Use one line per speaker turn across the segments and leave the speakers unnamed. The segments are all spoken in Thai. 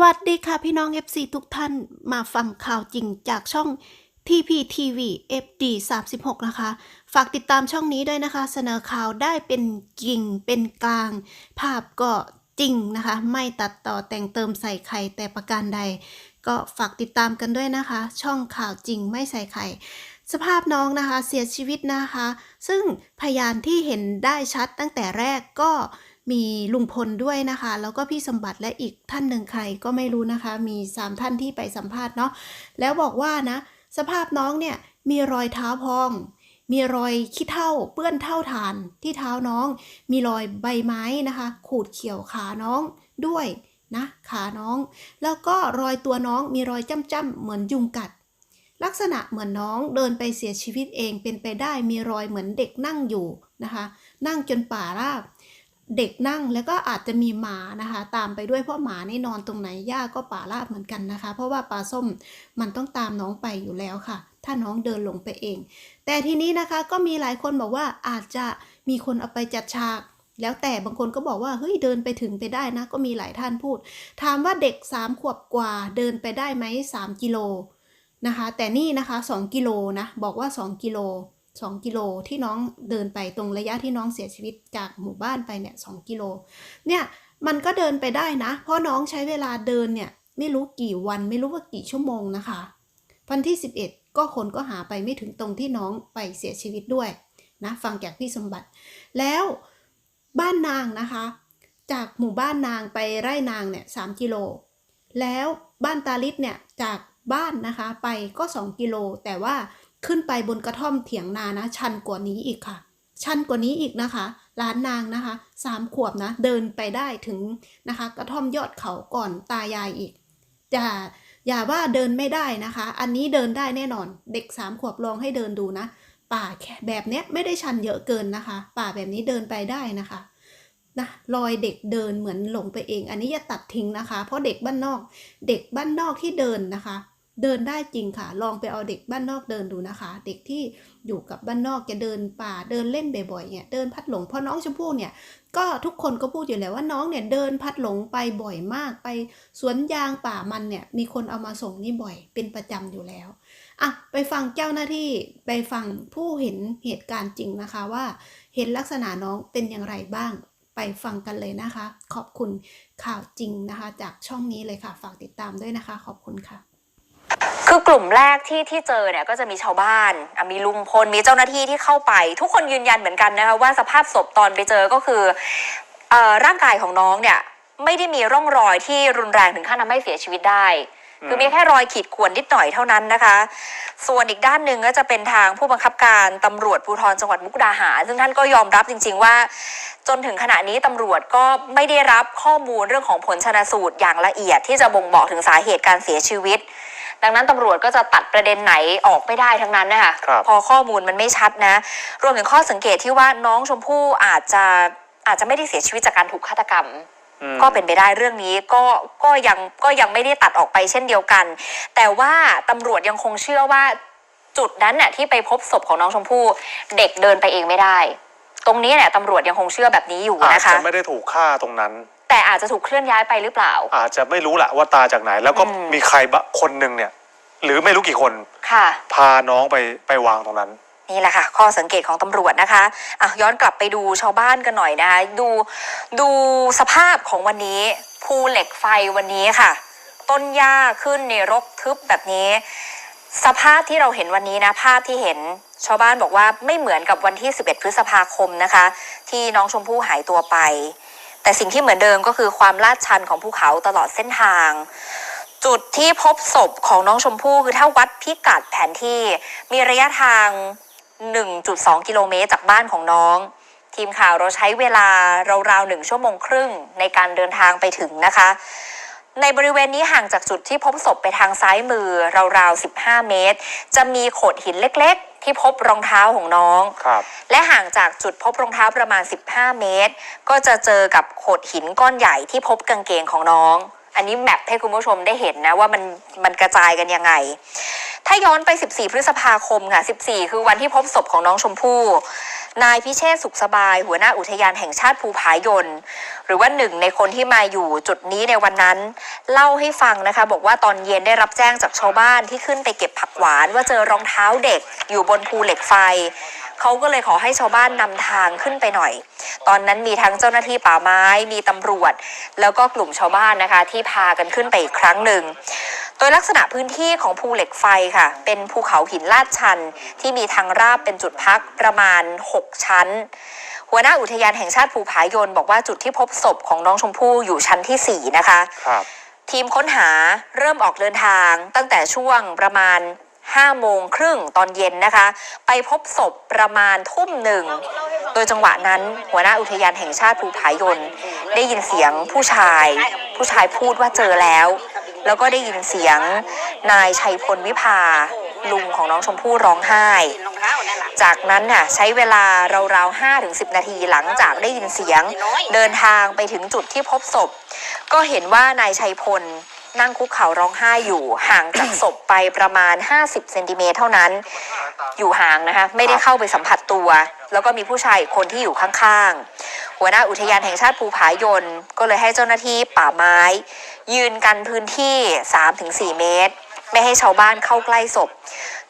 สวัสดีค่ะพี่น้อง FC ทุกท่านมาฟังข่าวจริงจากช่อง TPTV FD 36 นะคะ ฝากติดตามช่องนี้ด้วยนะคะ เสนอข่าวได้เป็นจริงเป็นกลาง ภาพก็จริงนะคะ ไม่ตัดต่อแต่งเติมใส่ไข่แต่ประการใด ก็ฝากติดตามกันด้วยนะคะ ช่องข่าวจริงไม่ใส่ไข่สภาพน้องนะคะเสียชีวิตนะคะ ซึ่งพยานที่เห็นได้ชัดตั้งแต่แรกก็ มีลุงพลด้วยนะคะ แล้วก็พี่สมบัติและอีกท่านหนึ่งใครก็ไม่รู้นะคะ มี 3 ท่านที่ไปสัมภาษณ์เนาะแล้วบอกว่านะสภาพน้องเนี่ยมีรอยเท้าพอง มีรอยขี้เถ้าเปื้อนเท่าฐานที่เท้าน้อง มีรอยใบไม้นะคะ ขูดเขี่ยวขาน้องด้วยนะขาน้อง แล้วก็รอยตัวน้องมีรอยจ้ำๆเหมือนยุงกัด ลักษณะเหมือนน้องเดินไปเสียชีวิตเองเป็นไปได้มีรอยเหมือนเด็กนั่งอยู่นะคะ นั่งจนป่าราบ เด็กนั่งแล้วก็อาจจะมีหมานะคะ ตามไปด้วยเพราะหมานี่นอนตรงไหนหญ้าก็ป่าราบเหมือนกันนะคะ เพราะว่าปลาส้มมันต้องตามน้องไปอยู่แล้วค่ะ ถ้าน้องเดินลงไปเอง แต่ทีนี้นะคะก็มีหลายคนบอกว่าอาจจะมีคนเอาไปจัดฉาก แล้วแต่บางคนก็บอกว่าเฮ้ยเดินไปถึงไปได้นะ ก็มีหลายท่านพูด ถามว่าเด็กสามขวบกว่าเดินไปได้ไหมสามกิโลนะคะ แต่นี่นะคะ 2 กิโลนะบอกว่า 2 กิโล 2 กิโลที่น้องเดินไปตรงระยะที่น้องเสียชีวิตจากหมู่บ้านไปเนี่ย2กิโลเนี่ยมันก็เดินไปได้นะ เพราะน้องใช้เวลาเดินเนี่ยไม่รู้กี่วันไม่รู้ว่ากี่ชั่วโมงนะคะวันที่ 11 ก็คนก็หาไปไม่ถึงตรงที่น้องไปเสียชีวิตด้วยนะฟังจากพี่สมบัติ แล้วบ้านนางนะคะ จากหมู่บ้านนางไปไร่นางเนี่ยสกิโล แล้วบ้านตาลิศเนี่ยจากบ้านนะคะไปก็ 2 กิโล แต่ว่า ขึ้นไปบนกระท่อมเถียงนานะ ชันกว่านี้อีกค่ะ ชันกว่านี้อีกนะคะร้านนางนะคะสามขวบนะเดินไปได้ถึงนะคะ กระท่อมยอดเขาก่อนตายายอีกอย่าอย่าว่าเดินไม่ได้นะคะ อันนี้เดินได้แน่นอน เด็กสามขวบลองให้เดินดูนะ ป่าแแบบเนี้ยไม่ได้ชันเยอะเกินนะคะ ป่าแบบนี้เดินไปได้นะคะนะรอยเด็กเดินเหมือนหลงไปเอง อันนี้อย่าตัดทิ้งนะคะ เพราะเด็กบ้านนอก เด็กบ้านนอกที่เดินนะคะ เดินได้จริงค่ะ ลองไปเอาเด็กบ้านนอกเดินดูนะคะ เด็กที่อยู่กับบ้านนอกจะเดินป่าเดินเล่นบ่อยๆเนี่ยเดินพัดหลงเพราะน้องชมพู่เนี่ยก็ทุกคนก็พูดอยู่แล้วว่าน้องเนี่ยเดินพัดหลงไปบ่อยมากไปสวนยางป่ามันเนี่ยมีคนเอามาส่งนี่บ่อยเป็นประจำอยู่แล้วอะไปฟังเจ้าหน้าที่ไปฟังผู้เห็นเหตุการณ์จริงนะคะว่า เห็นลักษณะน้องเป็นอย่างไรบ้างไปฟังกันเลยนะคะ ขอบคุณข่าวจริงนะคะ จากช่องนี้เลยค่ะ ฝากติดตามด้วยนะคะ ขอบคุณค่ะ
คือกลุ่มแรกที่ที่เจอเนี่ยก็จะมีชาวบ้านอะมีลุงพล มีเจ้าหน้าที่ที่เข้าไป ทุกคนยืนยันเหมือนกันนะคะว่าสภาพศพตอนไปเจอก็คือเอ่อร่างกายของน้องเนี่ยไม่ได้มีร่องรอยที่รุนแรงถึงขั้นทำให้เสียชีวิตได้ คือมีแค่รอยขีดข่วนนิดหน่อยเท่านั้นนะคะ ส่วนอีกด้านหนึ่งก็จะเป็นทางผู้บังคับการตำรวจภูธรจังหวัดมุกดาหาร ซึ่งท่านก็ยอมรับจริง ๆ ว่า จนถึงขณะนี้ตำรวจก็ไม่ได้รับข้อมูลเรื่องของผลชนสูตรอย่างละเอียดที่จะบ่งบอกถึงสาเหตุการเสียชีวิต ดังนั้นตำรวจก็จะตัดประเด็นไหนออกไม่ได้ทั้งนั้นนะคะ
ครับ
พอข้อมูลมันไม่ชัดนะ รวมถึงข้อสังเกตที่ว่าน้องชมพู่อาจจะอาจจะไม่ได้เสียชีวิตจากการถูกฆาตกรรม
อืม
ก็เป็นไปได้เรื่องนี้ก็ก็ยังก็ยังไม่ได้ตัดออกไปเช่นเดียวกัน แต่ว่าตำรวจยังคงเชื่อว่าจุดนั้นน่ะที่ไปพบศพของน้องชมพู่เด็กเดินไปเองไม่ได้ ตรงนี้เนี่ยตำรวจยังคงเชื่อแบบนี้อยู่
อาจ
นะคะ
จะไม่ได้ถูกฆ่าตรงนั้น
แต่อาจจะถูกเคลื่อนย้ายไปหรือเปล่า
อาจจะไม่รู้แหละว่าตาจากไหน แล้วก็
อืม
มีใครบะคนหนึ่งเนี่ย หรือไม่รู้กี่คน
ค่ะ
พาน้องไปไปวางตรงนั้น
นี่แหละค่ะ ข้อสังเกตของตำรวจนะคะอะย้อนกลับไปดูชาวบ้านกันหน่อยนะคะดูดูสภาพของวันนี้ภูเหล็กไฟวันนี้ค่ะ ต้นหญ้าขึ้นในรกทึบแบบนี้ สภาพที่เราเห็นวันนี้นะภาพที่เห็นชาวบ้านบอกว่าไม่เหมือนกับวันที่ 11 พฤษภาคมนะคะ ที่น้องชมพู่หายตัวไป แต่สิ่งที่เหมือนเดิมก็คือความลาดชันของภูเขาตลอดเส้นทาง จุดที่พบศพของน้องชมพู่คือถ้าวัดพิกัดแผนที่มีระยะทาง 1.2 กิโลเมตรจากบ้านของน้อง ทีมข่าวเราใช้เวลาราวๆหนึ่งชั่วโมงครึ่งในการเดินทางไปถึงนะคะ ในบริเวณนี้ห่างจากจุดที่พบศพไปทางซ้ายมือราวๆ 15 เมตร จะมีโขดหินเล็ก ที่พบรองเท้าของน้อง
ครับ
และห่างจากจุดพบรองเท้าประมาณ 15 เมตร ก็จะเจอกับโขดหินก้อนใหญ่ที่พบกางเกงของน้อง อันนี้แมปให้คุณผู้ชมได้เห็นนะว่ามันมันกระจายกันยังไง ถ้าย้อนไป 14 พฤษภาคมค่ะ 14 คือวันที่พบศพของน้องชมพู่นายพิเชษสุขสบาย หัวหน้าอุทยานแห่งชาติภูผายน หรือว่าหนึ่งในคนที่มาอยู่จุดนี้ในวันนั้น เล่าให้ฟังนะคะ บอกว่าตอนเย็นได้รับแจ้งจากชาวบ้านที่ขึ้นไปเก็บผักหวาน ว่าเจอรองเท้าเด็กอยู่บนภูเหล็กไฟ เขาก็เลยขอให้ชาวบ้านนำทางขึ้นไปหน่อย ตอนนั้นมีทั้งเจ้าหน้าที่ป่าไม้ มีตำรวจ แล้วก็กลุ่มชาวบ้านนะคะที่พากันขึ้นไปอีกครั้งหนึ่งโดยลักษณะพื้นที่ของภูเหล็กไฟค่ะ เป็นภูเขาหินลาดชัน ที่มีทางราบเป็นจุดพักประมาณ 6 ชั้น หัวหน้าอุทยานแห่งชาติภูผายนบอกว่าจุดที่พบศพของน้องชมพู่อยู่ชั้นที่ 4 นะคะ
ครับ
ทีมค้นหาเริ่มออกเดินทางตั้งแต่ช่วงประมาณ 5 โมงครึ่งตอนเย็นนะคะ ไปพบศพประมาณทุ่มหนึ่ง โดยจังหวะนั้นหัวหน้าอุทยานแห่งชาติภูผายน ได้ยินเสียงผู้ชาย ผู้ชายพูดว่าเจอแล้ว แล้วก็ได้ยินเสียงนายชัยพลวิภาลุงของน้องชมพู่ร้องไห้ จากนั้นน่ะใช้เวลาราวๆ5ถึง10นาทีหลังจากได้ยินเสียง เดินทางไปถึงจุดที่พบศพ ก็เห็นว่านายชัยพล นั่งคุกเข่าร้องไห้อยู่ห่างจากศพไปประมาณ 50เซนติเมตรเท่านั้น อยู่ห่างนะคะ ไม่ได้เข้าไปสัมผัสตัว แล้วก็มีผู้ชายคนที่อยู่ข้างๆ หัวหน้าอุทยานแห่งชาติภูผายน ก็เลยให้เจ้าหน้าที่ป่าไม้ ยืนกันพื้นที่ 3-4 เมตร ไม่ให้ชาวบ้านเข้าใกล้ศพ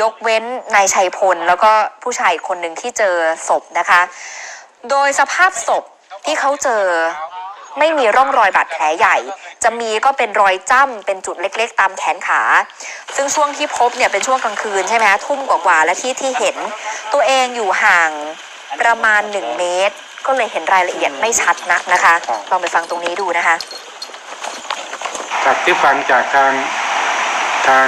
ยกเว้นนายชัยพล แล้วก็ผู้ชายคนหนึ่งที่เจอศพนะคะ โดยสภาพศพที่เขาเจอไม่มีร่องรอยบาดแผลใหญ่ จะมีก็เป็นรอยจ้ำเป็นจุดเล็กๆ ตามแขนขา ซึ่งช่วงที่พบเนี่ยเป็นช่วงกลางคืนใช่ไหมคะทุ่มกว่าๆและที่ที่เห็น ตัวเองอยู่ห่างประมาณ 1 เมตร ก็เลยเห็นรายละเอียดไม่ชัดนักนะคะ ลองไปฟังตรงนี้ดูนะคะ
จากที่ฟังจากทางทาง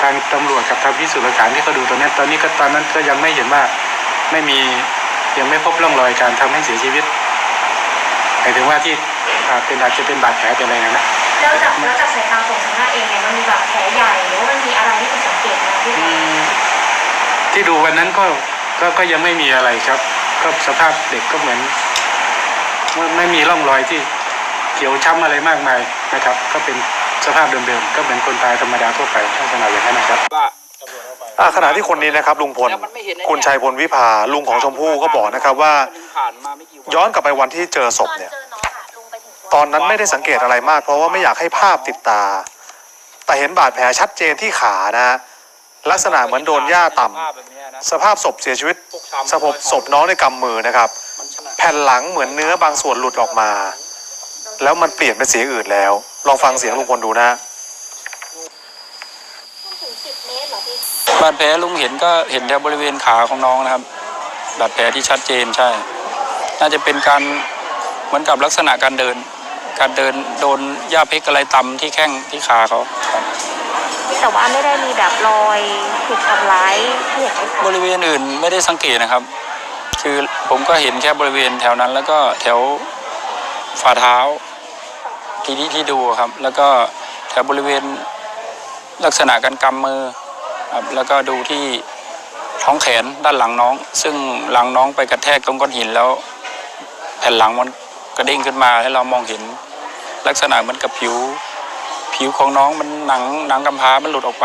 ทางตำรวจกับทางพิสูจน์หลักฐานที่เขาดูตอนนี้ตอนนี้ก็ตอนนั้นก็ยังไม่เห็นว่าไม่มียังไม่พบร่องรอยการทำให้เสียชีวิตหมายถึงว่าที่ เป็นอาจจะเป็นบาดแผลเป็นอะไรนะนะ
แล้วจากแล้วจากสายตาของชนะเองเนี่ยมันมีบาดแผลใหญ่หรือว่ามันมีอะไรที่ผิดสังเกตไหมที่
อืมที่ดูวันนั้นก็ก็ก็ยังไม่มีอะไรครับ ก็สภาพเด็กก็เหมือนไม่ไม่มีร่องรอยที่เขียวช้ำอะไรมากมายนะครับ ก็เป็นสภาพเดิมๆก็เหมือนคนตายธรรมดาทั่วไปลักษณะอย่างนั้นนะครับ
อ่าขณะที่คนนี้นะครับลุงพลคุณชัยพลวิภาลุงของชมพู่ก็บอกนะครับว่า ย้อนกลับไปวันที่เจอศพเนี่ย ตอนนั้นไม่ได้สังเกตอะไรมาก เพราะว่าไม่อยากให้ภาพติดตา แต่เห็นบาดแผลชัดเจนที่ขานะฮะลักษณะเหมือนโดนหญ้าต่ำสภาพศพเสียชีวิตสภาพศพน้องในกำมือนะครับ แผ่นหลังเหมือนเนื้อบางส่วนหลุดออกมา แล้วมันเปลี่ยนเป็นสีอื่นแล้ว ลองฟังเสียงลุงพลดูนะฮะ
บาดแผลลุงเห็นก็เห็นแถวบริเวณขาของน้องนะครับบาดแผลที่ชัดเจนใช่ น่าจะเป็นการเหมือนกับลักษณะการเดิน การเดินโดนหญ้าเพกอะไรตำที่แข้งที่ขาเขาครับ
แต่ว่าไม่ได้มีแบบรอยถูกทำร้ายที่เห็นใน
บริเวณอื่นไม่ได้สังเกตนะครับ คือผมก็เห็นแค่บริเวณแถวนั้น แล้วก็แถวฝ่าเท้าที่ที่ที่ดูครับ แล้วก็แถวบริเวณลักษณะการกำมือครับแล้วก็ดูที่ท้องแขนด้านหลังน้อง ซึ่งหลังน้องไปกระแทกตรงก้อนหินแล้ว แผ่นหลังมันกระเด้งขึ้นมาให้เรามองเห็น ลักษณะเหมือนกับผิว ผิวของน้องมันหนังหนังกำพร้ามันหลุดออกไป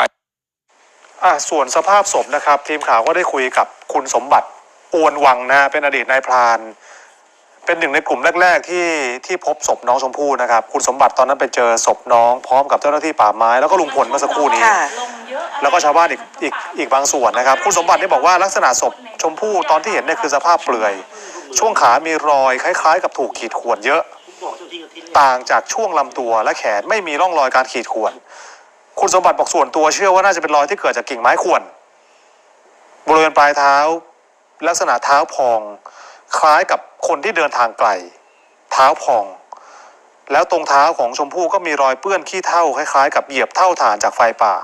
อ่าส่วนสภาพศพนะครับ ทีมข่าวก็ได้คุยกับคุณสมบัติอวนวังนะฮะเป็นอดีตนายพราน เป็นหนึ่งในกลุ่มแรก ๆ ที่ที่พบศพน้องชมพู่นะครับ คุณสมบัติตอนนั้นไปเจอศพน้องพร้อมกับเจ้าหน้าที่ป่าไม้แล้วก็ลุงพลเมื่อสักครู่นี้
ค่ะ
แล้วก็ชาวบ้านอีกอีกอีกบางส่วนนะครับ คุณสมบัติได้บอกว่าลักษณะศพชมพู่ตอนที่เห็นเนี่ยคือสภาพเปลือย ช่วงขามีรอยคล้าย ๆ กับถูกขีดข่วนเยอะ ต่างจากช่วงลำตัวและแขนไม่มีร่องรอยการขีดข่วน คุณสมบัติบอกส่วนตัวเชื่อว่าน่าจะเป็นรอยที่เกิดจากกิ่งไม้ข่วน บริเวณปลายเท้า ลักษณะเท้าพอง คล้ายกับคนที่เดินทางไกล เท้าพอง แล้วตรงเท้าของชมพู่ก็มีรอยเปื้อนขี้เถ้าคล้ายๆ กับเหยียบเท่าฐานจากไฟป่า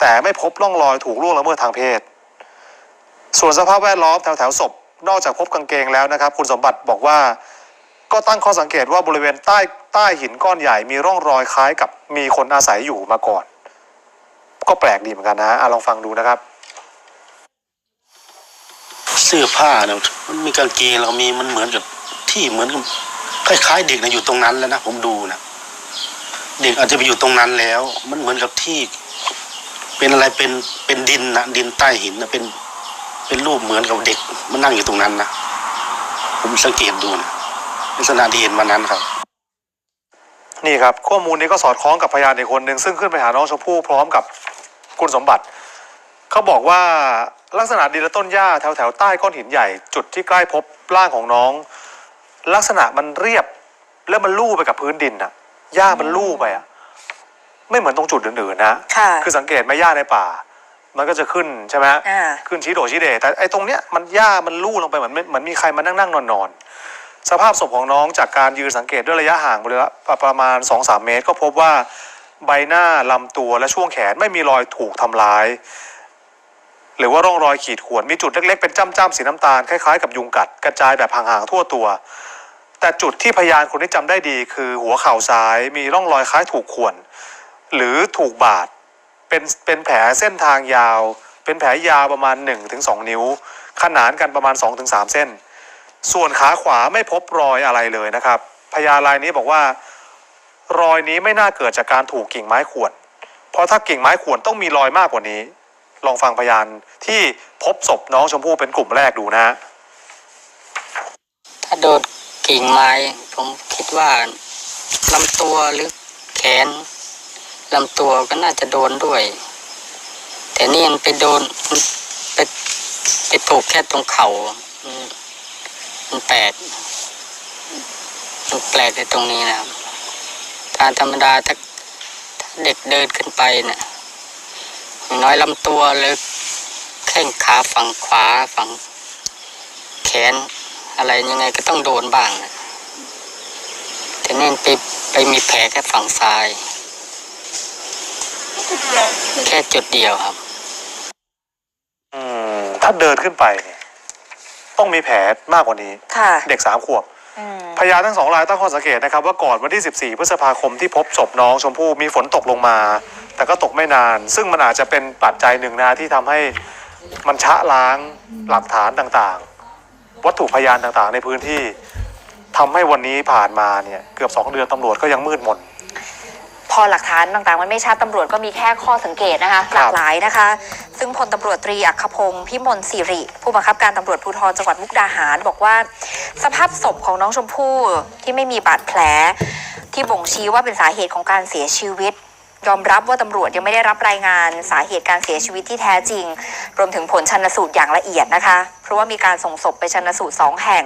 แต่ไม่พบร่องรอยถูกล่วงละเมิดทางเพศ ส่วนสภาพแวดล้อมแถวแถวๆศพนอกจากพบกางเกงแล้วนะครับ คุณสมบัติบอกว่า ก็ตั้งข้อสังเกตว่าบริเวณใต้ใต้หินก้อนใหญ่มีร่องรอยคล้ายกับมีคนอาศัยอยู่มาก่อน ก็แปลกดีเหมือนกันนะอะลองฟังดูนะครับ
เสื้อผ้าเนี่ยมันมีกางเกงเรามีมันเหมือนกับที่เหมือนกับคล้ายๆเด็กนะอยู่ตรงนั้นแล้วนะผมดูนะเด็กอาจจะไปอยู่ตรงนั้นแล้ว มันเหมือนกับที่ เป็นอะไรเป็นเป็นดินนะดินใต้หินนะเป็น เป็นรูปเหมือนกับเด็กมันนั่งอยู่ตรงนั้นนะผมสังเกตดูนะ ลักษณะที่เห็นวันนั้นครับ
นี่ครับ ข้อมูลนี้ก็สอดคล้องกับพยานอีกคนหนึ่งซึ่งขึ้นไปหาน้องชมพู่พร้อมกับคุณสมบัติ เขาบอกว่าลักษณะดินและต้นหญ้าแถวแถวๆใต้ก้อนหินใหญ่ จุดที่ใกล้พบร่างของน้อง ลักษณะมันเรียบ แล้วมันลู่ไปกับพื้นดินอะหญ้ามันลู่ไปอะไม่เหมือนตรงจุดอื่นๆนะ
ค่ะ
คือสังเกตไหมหญ้าในป่า มันก็จะขึ้นใช่ไหม
อ่า
ขึ้นชี้โดชี้เดแต่ไอ้ตรงเนี้ยมันหญ้ามันลู่ลงไปเหมือนเหมือนมีใครมานั่งนั่งนอนนอนๆ สภาพศพของน้องจากการยืนสังเกตด้วยระยะห่างบริเวณประมาณ 2-3 เมตร ก็พบว่าใบหน้าลำตัวและช่วงแขนไม่มีรอยถูกทำร้าย หรือว่าร่องรอยขีดข่วนมีจุดเล็กๆ เป็นจ้ำๆสีน้ำตาลคล้ายๆกับยุงกัดกระจายแบบห่างๆทั่วตัว แต่จุดที่พยานคนนี้จำได้ดีคือหัวเข่าซ้ายมีร่องรอยคล้ายถูกข่วน หรือถูกบาดเป็นเป็นแผลเส้นทางยาว เป็นแผลยาวประมาณ 1-2 นิ้ว ขนานกันประมาณ 2-3 เส้น ส่วนขาขวาไม่พบรอยอะไรเลยนะครับ พยานรายนี้บอกว่า รอยนี้ไม่น่าเกิดจากการถูกกิ่งไม้ข่วน เพราะถ้ากิ่งไม้ข่วนต้องมีรอยมากกว่านี้ ลองฟังพยานที่พบศพน้องชมพู่เป็นกลุ่มแรกดูนะฮะ
ถ้าโดนกิ่งไม้ ผมคิดว่าลำตัวหรือแขนลำตัวก็น่าจะโดนด้วย แต่นี่มันไปโดนไปไปถูกแค่ตรงเข่า มันแปลกมันแปลกในตรงนี้นะครับทางธรรมดาถ้าเด็กเดินขึ้นไปเนี่ยน้อยลำตัวหรือแข้งขาฝั่งขวาฝั่งแขน อะไรยังไงก็ต้องโดนบ้างนะแต่นี่ไปไปมีแผลแค่ฝั่งซ้าย แค่จุดเดียวครับ
อืม ถ้าเดินขึ้นไปเนี่ย ต้องมีแผลมากกว่านี้
ค่ะ
เด็กสามขวบ
อืม
พยานทั้งสองรายตั้งข้อสังเกตนะครับว่าก่อนวันที่ 14 พฤษภาคมที่พบศพน้องชมพู่มีฝนตกลงมา แต่ก็ตกไม่นาน ซึ่งมันอาจจะเป็นปัจจัยหนึ่งนะที่ทำให้มันชะล้างหลักฐานต่างๆ วัตถุพยานต่างๆ ในพื้นที่ทำให้วันนี้ผ่านมาเนี่ยเกือบ 2 เดือนตำรวจก็ยังมืดมน
พ อหลักฐานต่างๆ มันไม่ชัดตำรวจก็มีแค่ข้อสังเกตนะคะ
ครับ
หลากหลายนะคะ ซึ่งพลตำรวจตรีอัครพงศ์พิมลสิริ ผู้บังคับการตำรวจภูธรจังหวัดมุกดาหาร บอกว่า สภาพศพของน้องชมพู่ที่ไม่มีบาดแผล ที่บ่งชี้ว่าเป็นสาเหตุของการเสียชีวิตยอมรับว่าตำรวจยังไม่ได้รับรายงานสาเหตุการเสียชีวิตที่แท้จริง รวมถึงผลชันสูตรอย่างละเอียดนะคะเพราะว่ามีการส่งศพไปชันสูตรสองแห่ง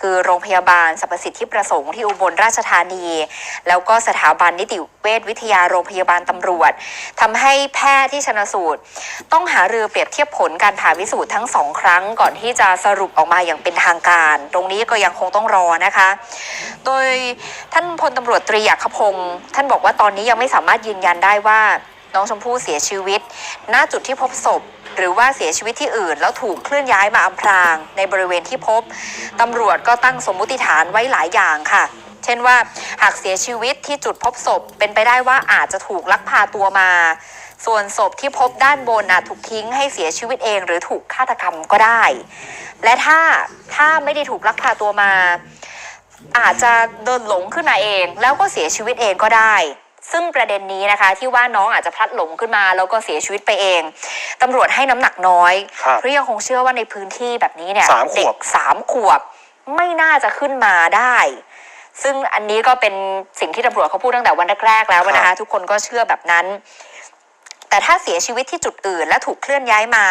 คือโรงพยาบาลสรรพสิทธิประสงค์ที่อุบลราชธานี แล้วก็สถาบันนิติเวชวิทยาโรงพยาบาลตำรวจทำให้แพทย์ที่ชนสูตร ต้องหารือเปรียบเทียบผลการผ่าพิสูจน์ทั้งสองครั้งก่อนที่จะสรุปออกมาอย่างเป็นทางการ ตรงนี้ก็ยังคงต้องรอนะคะ โดยท่านพลตำรวจตรีอัคพงศ์ท่านบอกว่าตอนนี้ยังไม่สามารถยืนยันได้ว่าน้องชมพู่เสียชีวิต ณ จุดที่พบศพ หรือว่าเสียชีวิตที่อื่น แล้วถูกเคลื่อนย้ายมาอำพรางในบริเวณที่พบตำรวจก็ตั้งสมมุติฐานไว้หลายอย่างค่ะ เช่นว่าหากเสียชีวิตที่จุดพบศพ เป็นไปได้ว่าอาจจะถูกลักพาตัวมา ส่วนศพที่พบด้านบนอาจถูกทิ้งให้เสียชีวิตเองหรือถูกฆาตกรรมก็ได้ และถ้าถ้าไม่ได้ถูกลักพาตัวมาอาจจะเดินหลงขึ้นมาเอง แล้วก็เสียชีวิตเองก็ได้ ซึ่งประเด็นนี้นะคะ ที่ว่าน้องอาจจะพลัดหลงขึ้นมาแล้วก็เสียชีวิตไปเองตำรวจให้น้ำหนักน้อย
ครับ
เพราะยังคงเชื่อว่าในพื้นที่แบบนี้เนี่ย
สามขวบ
เด็กสามขวบไม่น่าจะขึ้นมาได้ ซึ่งอันนี้ก็เป็นสิ่งที่ตำรวจเขาพูดตั้งแต่วันแรกๆแล้วนะคะทุกคนก็เชื่อแบบนั้น แต่ถ้าเสียชีวิตที่จุดอื่นและถูกเคลื่อนย้ายมา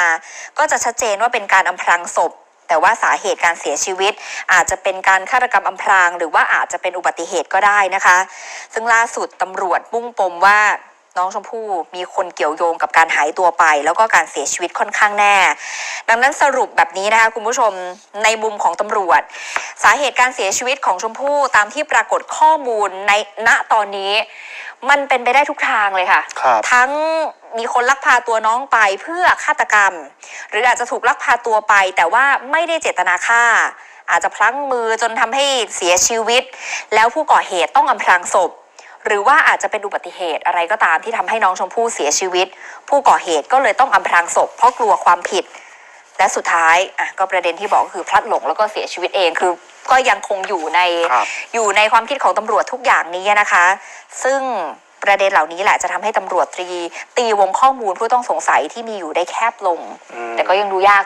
ก็จะชัดเจนว่าเป็นการอำพรางศพ แต่ว่าสาเหตุการเสียชีวิต อาจจะเป็นการฆาตกรรมอำพราง หรือว่าอาจจะเป็นอุบัติเหตุก็ได้นะคะ ซึ่งล่าสุดตำรวจมุ่งปมว่าน้องชมพู่มีคนเกี่ยวโยงกับการหายตัวไป แล้วก็การเสียชีวิตค่อนข้างแน่ ดังนั้นสรุปแบบนี้นะคะคุณผู้ชมในมุมของตำรวจ สาเหตุการเสียชีวิตของชมพู่ตามที่ปรากฏข้อมูลในณตอนนี้ มันเป็นไปได้ทุกทางเลยค่ะ
ครับ
ทั้งมีคนลักพาตัวน้องไปเพื่อฆาตกรรม หรืออาจจะถูกลักพาตัวไป แต่ว่าไม่ได้เจตนาฆ่า อาจจะพลั้งมือจนทำให้เสียชีวิต แล้วผู้ก่อเหตุต้องอำพรางศพ หรือว่าอาจจะเป็นอุบัติเหตุอะไรก็ตามที่ทำให้น้องชมพู่เสียชีวิต ผู้ก่อเหตุก็เลยต้องอำพรางศพเพราะกลัวความผิด และสุดท้ายอะก็ประเด็นที่บอกก็คือพลัดหลงแล้วก็เสียชีวิตเองคือก็ยังคงอยู่ใน
ครับ
อยู่ในความคิดของตำรวจทุกอย่างนี้นะคะ ซึ่งประเด็นเหล่านี้แหละจะทำให้ตำรวจตรี ตีวงข้อมูลผู้ต้องสงสัยที่มีอยู่ได้แคบลง
อืม
แต่ก็ยังดูยาก